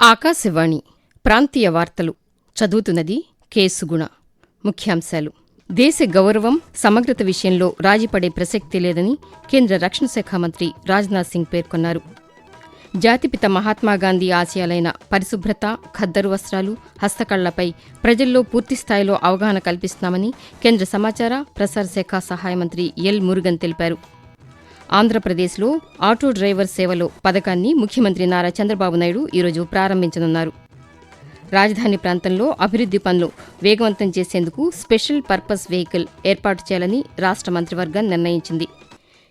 ఆకాశవాణి ప్రాంతీయ వార్తలు చదువుతున్నది కేసుగుణ ముఖ్యాంశాలు. దేశ గౌరవం సమగ్రత విషయంలో రాజీపడే ప్రసక్తి లేదని కేంద్ర రక్షణ శాఖ మంత్రి రాజ్నాథ్ సింగ్ పేర్కొన్నారు. జాతిపిత మహాత్మాగాంధీ ఆశయాలైన పరిశుభ్రత ఖద్దరు వస్త్రాలు హస్తకళ్ళపై ప్రజల్లో పూర్తిస్థాయిలో అవగాహన కల్పిస్తున్నామని కేంద్ర సమాచార ప్రసార శాఖ సహాయ మంత్రి ఎల్ మురుగన్ తెలిపారు. ఆంధ్రప్రదేశ్లో ఆటో డ్రైవర్ సేవలో పథకాన్ని ముఖ్యమంత్రి నారా చంద్రబాబు నాయుడు ఈరోజు ప్రారంభించనున్నారు. రాజధాని ప్రాంతంలో అభివృద్ది పనులు వేగవంతం చేసేందుకు స్పెషల్ పర్పస్ వెహికల్ ఏర్పాటు చేయాలని రాష్ట్ర మంత్రివర్గం నిర్ణయించింది.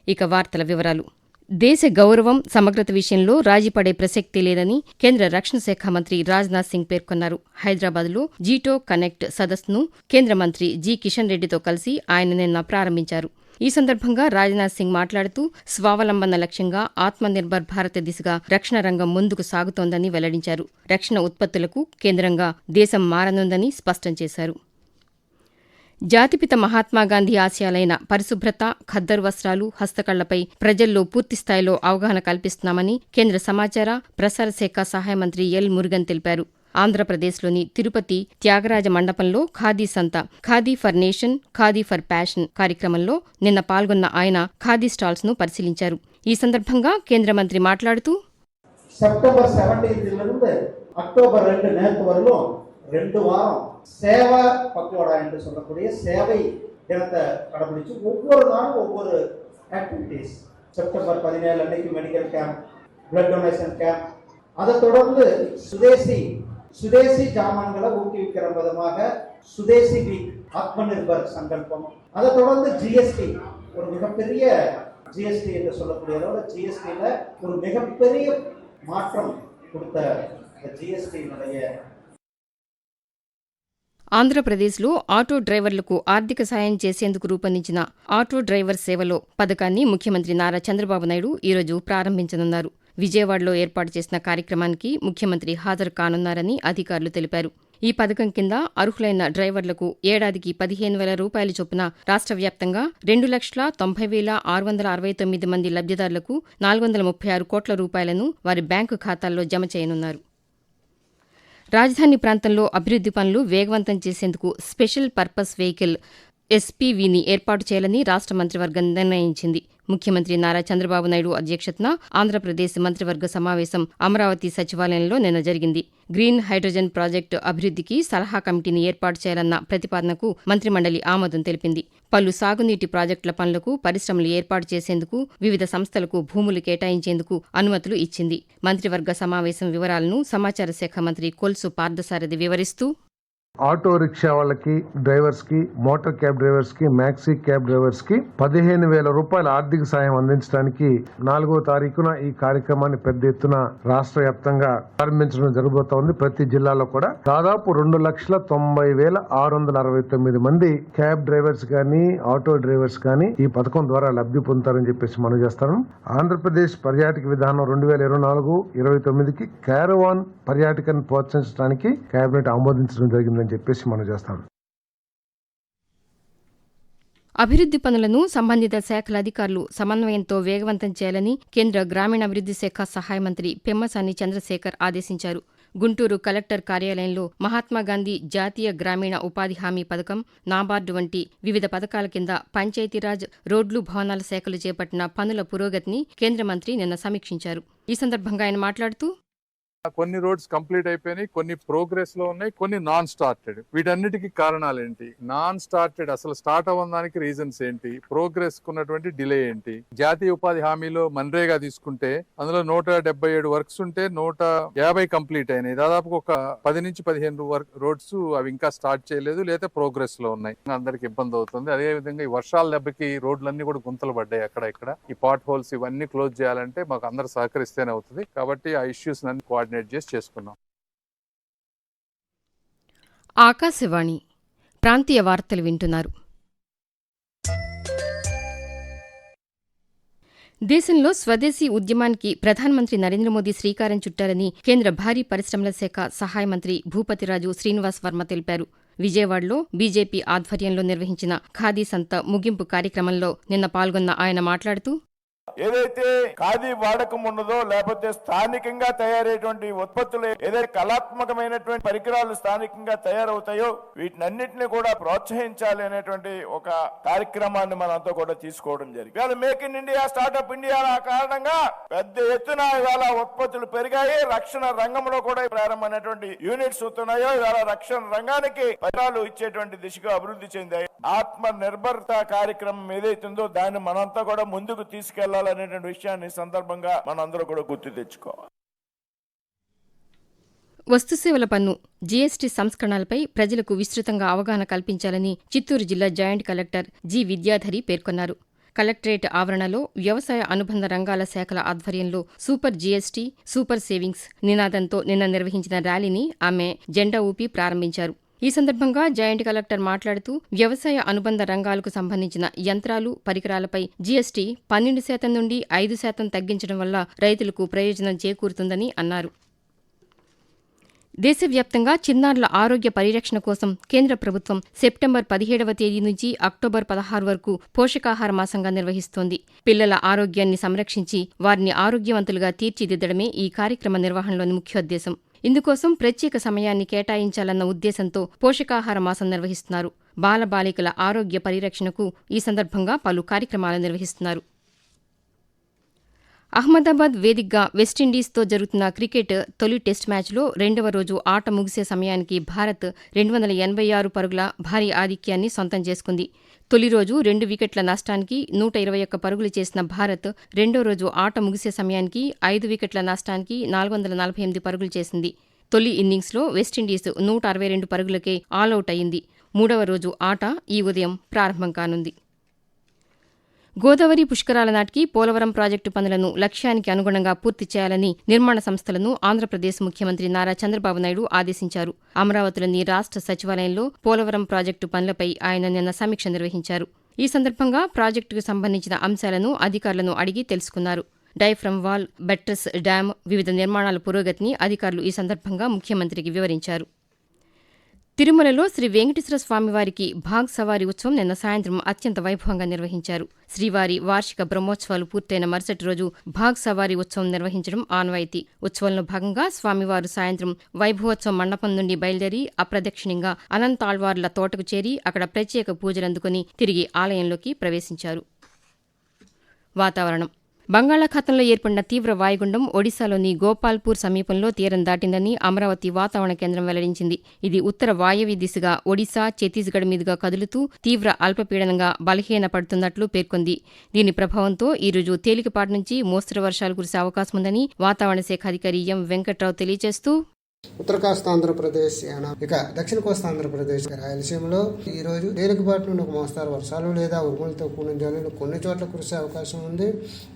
ఇక వార్తల వివరాలు. దేశ గౌరవం సమగ్రత విషయంలో రాజీపడే ప్రసక్తి లేదని కేంద్ర రక్షణ శాఖ మంత్రి రాజ్నాథ్ సింగ్ పేర్కొన్నారు. హైదరాబాద్లో జీటో కనెక్ట్ సదస్సును కేంద్ర మంత్రి జి కిషన్ రెడ్డితో కలిసి ఆయన నిన్న ప్రారంభించారు. ఈ సందర్భంగా రాజ్నాథ్ సింగ్ మాట్లాడుతూ స్వావలంబన లక్ష్యంగా ఆత్మనిర్భర్ భారత్ దిశగా రక్షణ రంగం ముందుకు సాగుతోందని వెల్లడించారు. రక్షణ ఉత్పత్తులకు కేంద్రంగా దేశం మారనుందని స్పష్టం చేశారు. జాతిపిత మహాత్మాగాంధీ ఆశయాలైన పరిశుభ్రత ఖద్దరు వస్త్రాలు హస్తకళ్ళపై ప్రజల్లో పూర్తిస్థాయిలో అవగాహన కల్పిస్తున్నామని కేంద్ర సమాచార ప్రసార శాఖ సహాయ మంత్రి ఎల్ మురుగన్ తెలిపారు. ఆంధ్రప్రదేశ్లోని తిరుపతి త్యాగరాజ మండపంలో ఖాదీ సంత Khadi for nation Khadi for passion కార్యక్రమంలో నిన్న పాల్గొన్న ఆయన ఖాదీ స్టాల్స్ను పరిశీలించారు. ఈ సందర్భంగా కేంద్ర మంత్రి మాట్లాడుతూ సెప్టెంబర్ సెవెంటీన్త్ నుండి అక్టోబర్ రెండు నేత వరకు రెండు వారం சேவை பக்கோடா என்று சொல்லக்கூடிய சேவை தினத்தை கடைபிடிச்சு ஒவ்வொரு நாளும் ஒவ்வொரு ஆக்டிவிட்டீஸ் செப்டம்பர் பதினேழு அன்னைக்கு medical camp blood donation camp அதை தொடர்ந்து சுதேசி சுதேசி ஜாமான்களை ஊக்குவிக்கிற விதமாக சுதேசி வீக் ஆத்ம நிர்பர் சங்கல்பம். அதை தொடர்ந்து ஜிஎஸ்டி ஒரு மிகப்பெரிய ஜிஎஸ்டி என்று சொல்லக்கூடிய ஜிஎஸ்டியில் ஒரு மிகப்பெரிய மாற்றம் கொடுத்த இந்த ஜிஎஸ்டியினுடைய ఆంధ్రప్రదేశ్లో ఆటో డ్రైవర్లకు ఆర్థిక సాయం చేసేందుకు రూపొందించిన ఆటో డ్రైవర్ సేవలో పథకాన్ని ముఖ్యమంత్రి నారా చంద్రబాబు నాయుడు ఈరోజు ప్రారంభించనున్నారు. విజయవాడలో ఏర్పాటు చేసిన కార్యక్రమానికి ముఖ్యమంత్రి హాజరు కానున్నారని అధికారులు తెలిపారు. ఈ పథకం కింద అర్హులైన డ్రైవర్లకు ఏడాదికి పదిహేను వేల రూపాయల చొప్పున రాష్ట్ర వ్యాప్తంగా రెండు లక్షల తొంభై వేల ఆరు వందల అరవై తొమ్మిది మంది లబ్దిదారులకు నాలుగు వందల ముప్పై ఆరు కోట్ల రూపాయలను వారి బ్యాంకు ఖాతాల్లో జమ చేయనున్నారు. రాజధాని ప్రాంతంలో అభివృద్ది పనులు వేగవంతం చేసేందుకు స్పెషల్ పర్పస్ వెహికల్ ఎస్పీవీని ఏర్పాటు చేయాలని రాష్ట్ర మంత్రివర్గం నిర్ణయించింది. ముఖ్యమంత్రి నారా చంద్రబాబు నాయుడు అధ్యక్షతన ఆంధ్రప్రదేశ్ మంత్రివర్గ సమావేశం అమరావతి సచివాలయంలో నిన్న జరిగింది. గ్రీన్ హైడ్రోజన్ ప్రాజెక్టు అభివృద్దికి సలహా కమిటీని ఏర్పాటు చేయాలన్న ప్రతిపాదనకు మంత్రిమండలి ఆమోదం తెలిపింది. పలు సాగునీటి ప్రాజెక్టుల పనులకు పరిశ్రమలు ఏర్పాటు చేసేందుకు వివిధ సంస్థలకు భూములు కేటాయించేందుకు అనుమతులు ఇచ్చింది. మంత్రివర్గ సమావేశం వివరాలను సమాచార శాఖ మంత్రి కొల్సు పార్థసారథి వివరిస్తూ ఆటో రిక్షా వాళ్ళకి డ్రైవర్స్కి మోటార్ క్యాబ్ డ్రైవర్స్కి మ్యాక్సీ క్యాబ్ డ్రైవర్స్కి పదిహేను వేల రూపాయల ఆర్థిక సాయం అందించడానికి నాలుగో తారీఖున ఈ కార్యక్రమాన్ని పెద్ద ఎత్తున రాష్ట్ర వ్యాప్తంగా ప్రారంభించడం జరగబోతోంది ప్రతి జిల్లాలో కూడా దాదాపు రెండు లక్షల తొంభై వేల ఆరు వందల అరవై తొమ్మిది మంది క్యాబ్ డ్రైవర్స్ కానీ ఆటో డ్రైవర్స్ కానీ ఈ పథకం ద్వారా లబ్ధి పొందుతారని చెప్పేసి మనం చేస్తాను. ఆంధ్రప్రదేశ్ పర్యాటక విధానం రెండు వేల ఇరవై నాలుగు ఇరవై తొమ్మిదికి క్యారవాన్ పర్యాటకాన్ని ప్రోత్సహించడానికి కేబినెట్ ఆమోదించడం జరిగింది. జరిగిందని చెప్పేసి మనం చేస్తాం. అభివృద్ధి పనులను సంబంధిత శాఖల అధికారులు సమన్వయంతో వేగవంతం చేయాలని కేంద్ర గ్రామీణాభివృద్ధి శాఖ సహాయ మంత్రి పెమ్మసాని చంద్రశేఖర్ ఆదేశించారు. గుంటూరు కలెక్టర్ కార్యాలయంలో మహాత్మాగాంధీ జాతీయ గ్రామీణ ఉపాధి హామీ పథకం నాబార్డు వంటి వివిధ పథకాల కింద పంచాయతీరాజ్ రోడ్లు భవనాల శాఖలు చేపట్టిన పనుల పురోగతిని కేంద్ర మంత్రి నిన్న సమీక్షించారు. ఈ సందర్భంగా ఆయన మాట్లాడుతూ కొన్ని రోడ్స్ కంప్లీట్ అయిపోయినాయి కొన్ని ప్రోగ్రెస్లో ఉన్నాయి కొన్ని నాన్ స్టార్టెడ్ వీటన్నిటికి కారణాలు ఏంటి నాన్ స్టార్టెడ్ అసలు స్టార్ట్ అవ్వడానికి రీజన్స్ ఏంటి? ప్రోగ్రెస్ కున్నటువంటి డిలే ఏంటి? జాతీయ ఉపాధి హామీలో మన్రేగా తీసుకుంటే అందులో నూట డెబ్బై ఏడు వర్క్స్ ఉంటే నూట యాభై కంప్లీట్ అయినాయి. దాదాపు ఒక పది నుంచి పదిహేను వర్క్ రోడ్స్ అవి ఇంకా స్టార్ట్ చేయలేదు లేదా ప్రోగ్రెస్లో ఉన్నాయి. అందరికి ఇబ్బంది అవుతుంది. అదే విధంగా ఈ వర్షాల దెబ్బకి రోడ్లన్నీ కూడా గుంతలు పడ్డాయి అక్కడ ఇక్కడ. ఈ పాట్ హోల్స్ ఇవన్నీ క్లోజ్ చేయాలంటే మాకు అందరు సహకరిస్తేనే అవుతుంది. కాబట్టి ఆ ఇష్యూస్ అన్ని కోఆర్డినేట్ చేసి చేసుకున్నాం. ఆకాశవాణి ప్రాంతీయ వార్తలు వింటున్నారు. దేశంలో స్వదేశీ ఉద్యమానికి ప్రధానమంత్రి నరేంద్ర మోదీ శ్రీకారం చుట్టారని కేంద్ర భారీ పరిశ్రమల శాఖ సహాయ మంత్రి భూపతిరాజు శ్రీనివాస్ వర్మ తెలిపారు. విజయవాడలో బీజేపీ ఆధ్వర్యంలో నిర్వహించిన ఖాదీ సంత ముగింపు కార్యక్రమంలో నిన్న పాల్గొన్న ఆయన మాట్లాడుతూ ఏదైతే ఖాదీ వాడకం ఉన్నదో లేకపోతే స్థానికంగా తయారైనటువంటి ఉత్పత్తులు ఏదైతే కళాత్మకమైనటువంటి పరికరాలు స్థానికంగా తయారవుతాయో వీటినన్నింటినీ కూడా ప్రోత్సహించాలి అనేటువంటి ఒక కార్యక్రమాన్ని మనంతా కూడా తీసుకోవడం జరిగింది. ఇవాళ make in India startup India కారణంగా పెద్ద ఎత్తున ఇవాళ ఉత్పత్తులు పెరిగాయి. రక్షణ రంగంలో కూడా ప్రారంభమైనటువంటి యూనిట్స్ వస్తున్నాయో ఇవాళ రక్షణ రంగానికి పరికరాలు ఇచ్చేటువంటి దిశగా అభివృద్ధి చెందాయి. ఆత్మ నిర్భరత కార్యక్రమం ఏదైతుందో దాన్ని మనంతా కూడా ముందుకు తీసుకెళ్ళాలనేటువంటి విషయాన్ని సందర్భంగా మనందరూ కూడా గుర్తు తెచ్చుకోవాలి. వస్తుసేవల పన్ను జీఎస్టీ సంస్కరణలపై ప్రజలకు విస్తృతంగా అవగాహన కల్పించాలని చిత్తూరు జిల్లా జాయింట్ కలెక్టర్ జి విద్యాధరి పేర్కొన్నారు. కలెక్టరేట్ ఆవరణలో వ్యవసాయ అనుబంధ రంగాల శాఖల ఆధ్వర్యంలో సూపర్ జీఎస్టీ సూపర్ సేవింగ్స్ నినాదంతో నిన్న నిర్వహించిన ర్యాలీని ఆమె జెండా ఊపి ప్రారంభించారు. ఈ సందర్భంగా జాయింట్ కలెక్టర్ మాట్లాడుతూ వ్యవసాయ అనుబంధ రంగాలకు సంబంధించిన యంత్రాలు పరికరాలపై జీఎస్టీ పన్నెండు శాతం నుండి ఐదు శాతం తగ్గించడం వల్ల రైతులకు ప్రయోజనం చేకూరుతుందని అన్నారు. దేశవ్యాప్తంగా చిన్నారుల ఆరోగ్య పరిరక్షణ కోసం కేంద్ర ప్రభుత్వం సెప్టెంబర్ పదిహేడవ తేదీ నుంచి అక్టోబర్ పదహారు వరకు పోషకాహార మాసంగా నిర్వహిస్తోంది. పిల్లల ఆరోగ్యాన్ని సంరక్షించి వారిని ఆరోగ్యవంతులుగా తీర్చిదిద్దడమే ఈ కార్యక్రమ నిర్వహణలోని ముఖ్యోద్దేశం. ఇందుకోసం ప్రత్యేక సమయాన్ని కేటాయించాలన్న ఉద్దేశంతో పోషకాహార మాసం నిర్వహిస్తున్నారు. బాలబాలికల ఆరోగ్య పరిరక్షణకు ఈ సందర్భంగా పలు కార్యక్రమాలు నిర్వహిస్తున్నారు. అహ్మదాబాద్ వేదికగా వెస్టిండీస్తో జరుగుతున్న క్రికెట్ తొలి టెస్ట్ మ్యాచ్లో రెండవ రోజు ఆట ముగిసే సమయానికి భారత్ రెండు వందల ఎనభై ఆరు పరుగుల భారీ ఆధిక్యాన్ని సొంతం చేసుకుంది. తొలి రోజు రెండు వికెట్ల నష్టానికి నూట ఇరవై ఒక్క పరుగులు చేసిన భారత్ రెండో రోజు ఆట ముగిసే సమయానికి ఐదు వికెట్ల నష్టానికి నాలుగు వందల నలభై ఎనిమిది పరుగులు చేసింది. తొలి ఇన్నింగ్స్లో వెస్టిండీస్ నూట అరవై రెండు పరుగులకే ఆల్అవుట్ అయింది మూడవ రోజు ఆట ఈ ఉదయం ప్రారంభం కానుంది. గోదావరి పుష్కరాల నాటికి పోలవరం ప్రాజెక్టు పనులను లక్ష్యానికి అనుగుణంగా పూర్తి చేయాలని నిర్మాణ సంస్థలను ఆంధ్రప్రదేశ్ ముఖ్యమంత్రి నారా చంద్రబాబు నాయుడు ఆదేశించారు. అమరావతిలోని రాష్ట్ర సచివాలయంలో పోలవరం ప్రాజెక్టు పనులపై ఆయన నిన్న సమీక్ష నిర్వహించారు. ఈ సందర్భంగా ప్రాజెక్టుకు సంబంధించిన అంశాలను అధికారులను అడిగి తెలుసుకున్నారు. డైఫ్రమ్ వాల్ బెట్రస్ డ్యాం వివిధ నిర్మాణాల పురోగతిని అధికారులు ఈ సందర్భంగా ముఖ్యమంత్రికి వివరించారు. తిరుమలలో శ్రీ వెంకటేశ్వర స్వామివారికి భాగ్ సవారి ఉత్సవం నిన్న సాయంత్రం అత్యంత వైభవంగా నిర్వహించారు. శ్రీవారి వార్షిక బ్రహ్మోత్సవాలు పూర్తయిన మరుసటి రోజు భాగ్ సవారి ఉత్సవం నిర్వహించడం ఆనవాయితీ. ఉత్సవంలో భాగంగా స్వామివారు సాయంత్రం వైభవోత్సవ మండపం నుండి బయలుదేరి అప్రదక్షిణంగా అనంతాళ్వార్ల తోటకు చేరి అక్కడ ప్రత్యేక పూజలందుకుని తిరిగి ఆలయంలోకి ప్రవేశించారు. వాతావరణం బంగాళాఖాతంలో ఏర్పడిన తీవ్ర వాయుగుండం ఒడిశాలోని గోపాల్పూర్ సమీపంలో తీరం దాటిందని అమరావతి వాతావరణ కేంద్రం వెల్లడించింది. ఇది ఉత్తర వాయవ్య దిశగా ఒడిశా ఛత్తీస్గఢ్ మీదుగా కదులుతూ తీవ్ర అల్పపీడనంగా బలహీనపడుతున్నట్లు పేర్కొంది. దీని ప్రభావంతో ఈరోజు తేలికపాటి నుంచి మోస్తరు వర్షాలు కురిసే అవకాశం ఉందని వాతావరణ శాఖ అధికారి ఎం వెంకట్రావు తెలియజేస్తూ ఉత్తర కోస్తా ఆంధ్రప్రదేశ్ ఇక దక్షిణ కోస్తా ఆంధ్రప్రదేశ్ రాయలసీమలో ఈ రోజు తేలికపాటి నుండి ఒక మోస్తారు వర్షాలు లేదా ఉరుములతో కూడిన జల్లులు కొన్ని చోట్ల కురిసే అవకాశం ఉంది.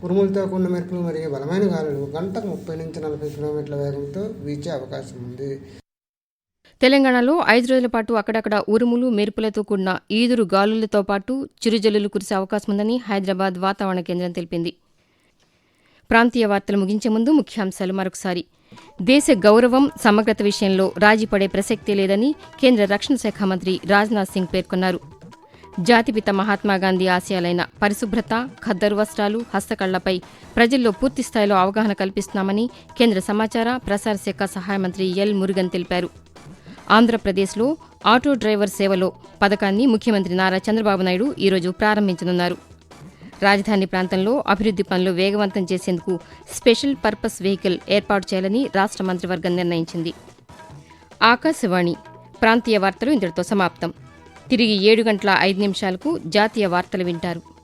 ఉరుములతో కూడిన మెరుపులు మరియు బలమైన గాలులు గంటకు ముప్పై నుంచి నలభై కిలోమీటర్ల వేగంతో వీచే అవకాశం ఉంది. తెలంగాణలో ఐదు రోజుల పాటు అక్కడక్కడ ఉరుములు మెరుపులతో కూడిన ఈదురు గాలులతో పాటు చిరుజల్లులు కురిసే అవకాశం ఉందని హైదరాబాద్ వాతావరణ కేంద్రం తెలిపింది. ప్రాంతీయ వార్తలు ముగించే ముందు ముఖ్యాంశాలు మరొకసారి. దేశ గౌరవం సమగ్రత విషయంలో రాజీపడే ప్రసక్తి ప్రసక్తే లేదని కేంద్ర రక్షణ శాఖ మంత్రి రాజ్నాథ్ సింగ్ పేర్కొన్నారు. జాతిపిత మహాత్మాగాంధీ ఆశయాలైన పరిశుభ్రత ఖద్దరు వస్త్రాలు హస్తకళ్ళపై ప్రజల్లో పూర్తిస్థాయిలో అవగాహన కల్పిస్తున్నామని కేంద్ర సమాచార ప్రసార శాఖ సహాయ మంత్రి ఎల్ మురుగన్ తెలిపారు. ఆంధ్రప్రదేశ్లో ఆటో డ్రైవర్ సేవలో పథకాన్ని ముఖ్యమంత్రి నారా చంద్రబాబు నాయుడు ఈరోజు ప్రారంభించనున్నారు. రాజధాని ప్రాంతంలో అభివృద్ది పనులు వేగవంతం చేసేందుకు స్పెషల్ పర్పస్ వెహికల్ ఏర్పాటు చేయాలని రాష్ట్ర మంత్రివర్గం నిర్ణయించింది. ఆకాశవాణి ప్రాంతీయ వార్తలు ఇంతటితో సమాప్తం. తిరిగి ఏడు గంటల ఐదు నిమిషాలకు జాతీయ వార్తలు వింటారు.